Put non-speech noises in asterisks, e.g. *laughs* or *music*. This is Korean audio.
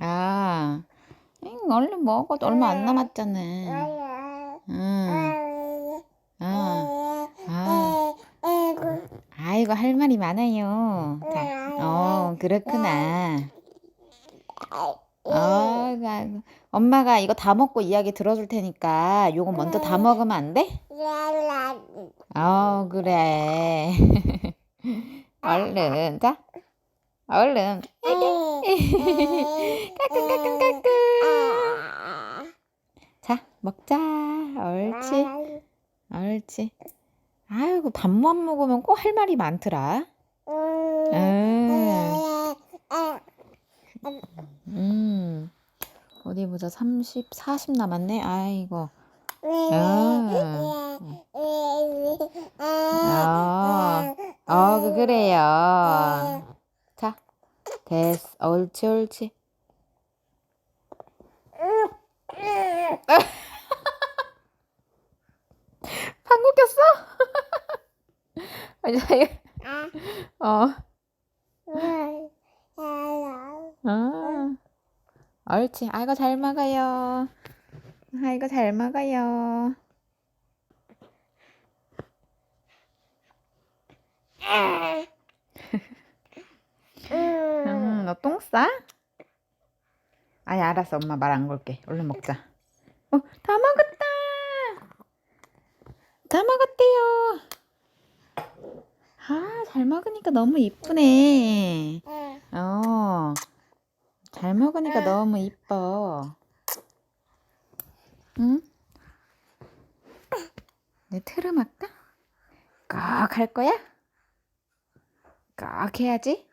아, 응, 얼른 먹어. 얼마 안 남았잖아. 응, 아, 아, 아이고, 할 말이 많아요. 자, 어, 그렇구나. 아이고, 아이고. 엄마가 이거 다 먹고 이야기 들어줄 테니까 요거 먼저 다 먹으면 안 돼? 어, 그래. *laughs* 얼른, 자, 얼른. *laughs* 까꿍 까꿍 까꿍. 자, 먹자. 옳지, 옳지. 아이고, 밥만 먹으면 꼭 할 말이 많더라. 음, 음. 어디 보자. 30, 40 남았네. 아이고. 아, 어, 그, 그래요. 자, 됐어. 옳지, 옳지. *laughs* 방구 꼈어? *laughs* 아니, 어, 아, 옳지. 아이고, 잘 먹어요. 아이고, 잘 먹어요. 싸? 아니, 알았어. 엄마 말 안 걸게. 얼른 먹자. 어, 다 먹었다. 다 먹었대요. 아, 잘 먹으니까 너무 이쁘네. 어, 잘 먹으니까 너무 이뻐. 응? 내 트름 할까? 꽉할 거야? 꽉 해야지. 음.